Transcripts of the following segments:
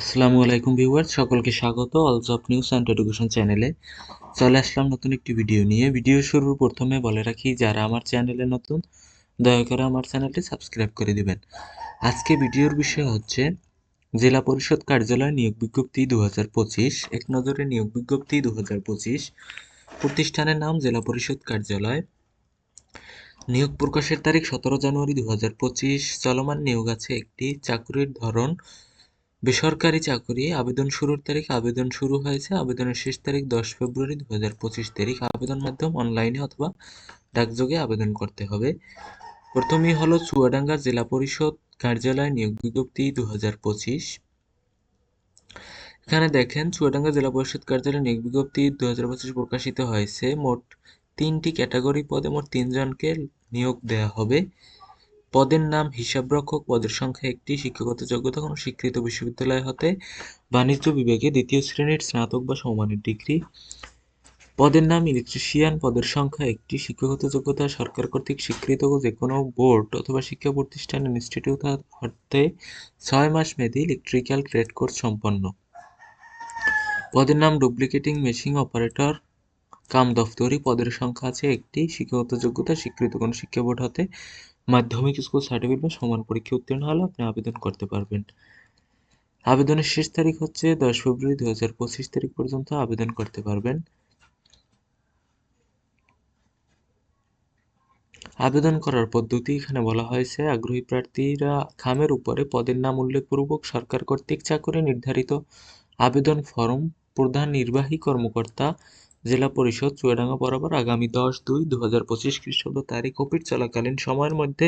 আসসালামু আলাইকুম ভিউয়ার্স, সকলকে স্বাগত all job news and education চ্যানেলে চলে আসলাম নতুন একটি ভিডিও নিয়ে। ভিডিও শুরুর প্রথমে বলে রাখি, যারা আমার চ্যানেলে নতুন, দয়া করে আমার চ্যানেলটি সাবস্ক্রাইব করে দিবেন। আজকে ভিডিওর বিষয় হচ্ছে, জেলা পরিষদ কার্যালয় নিয়োগ বিজ্ঞপ্তি দু হাজার পঁচিশ, এক নজরে নিয়োগ বিজ্ঞপ্তি দু হাজার পঁচিশ, প্রতিষ্ঠানের নাম জেলা পরিষদ কার্যালয়। নিয়োগ প্রকাশের তারিখ সতেরো জানুয়ারি দু হাজার পঁচিশ, চলমান নিয়োগ আছে একটি চাকরির ধরন বেসরকারি চাকরি আবেদন শুরুর তারিখ আবেদন শুরু হয়েছে। আবেদনের শেষ তারিখ দশ ফেব্রুয়ারি দু হাজার পঁচিশ তারিখ। আবেদন মাধ্যম অনলাইনে অথবা ডাকযোগে আবেদন করতে হবে। প্রথমেই হলো চুয়াডাঙ্গা জেলা পরিষদ কার্যালয় নিয়োগ বিজ্ঞপ্তি দু হাজার পঁচিশ। এখানে দেখেন, চুয়াডাঙ্গা জেলা পরিষদ কার্যালয় নিয়োগ বিজ্ঞপ্তি দু হাজার পঁচিশ প্রকাশিত হয়েছে। মোট তিনটি ক্যাটাগরি পদে মোট তিনজনকে নিয়োগ দেওয়া হবে। পদের নাম, হিসাবরক্ষক পদের সংখ্যা একটি শিক্ষাগত যোগ্যতা কোনো স্বীকৃত বিশ্ববিদ্যালয় হতে বাণিজ্য বিভাগে দ্বিতীয় শ্রেণির স্নাতক বা সমমানের ডিগ্রি। পদের নাম, ইলেকট্রিশিয়ান পদের সংখ্যা একটি শিক্ষাগত যোগ্যতা সরকার কর্তৃক স্বীকৃত যে কোনো বোর্ড অথবা শিক্ষা প্রতিষ্ঠান, ইনস্টিটিউট হতে ছয় মাস মেয়াদী ইলেকট্রিক্যাল ট্রেড কোর্স সম্পন্ন। পদের নাম, ডুপ্লিকেটিং মেশিন অপারেটর, কাম দফতরি পদের সংখ্যা আছে একটি শিক্ষাগত যোগ্যতা স্বীকৃত কোনো শিক্ষা বোর্ড হতে মাধ্যমিক স্কুল সার্টিফিকেট বা সমান পরীক্ষা উত্তীর্ণ হলে আপনি আবেদন করতে পারবেন। আবেদনের শেষ তারিখ হচ্ছে দশ ফেব্রুয়ারি দু হাজার পঁচিশ তারিখ পর্যন্ত আবেদন করতে পারবেন। আবেদন করার পদ্ধতি এখানে বলা হয়েছে, আগ্রহী প্রার্থীরা খামের উপরে পদের নাম উল্লেখপূর্বক সরকার কর্তৃক চাকরি নির্ধারিত আবেদন ফরম প্রধান নির্বাহী কর্মকর্তা জেলা পরিষদ চুয়াডাঙ্গা বরাবর আগামী দশ দুই দু হাজার পঁচিশ খ্রিস্টাব্দ তারিখ অফিস চলাকালীন সময়ের মধ্যে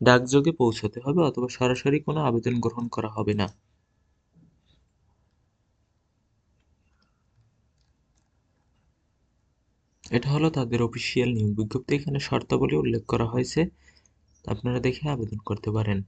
ডাকযোগে পৌঁছাতে হবে অথবা সরাসরি কোনো আবেদন গ্রহণ করা হবে না। এটা হলো তাদের অফিসিয়াল নিয়োগ বিজ্ঞপ্তি। এখানে শর্তাবলী উল্লেখ করা হয়েছে। আপনারা দেখে আবেদন করতে পারেন।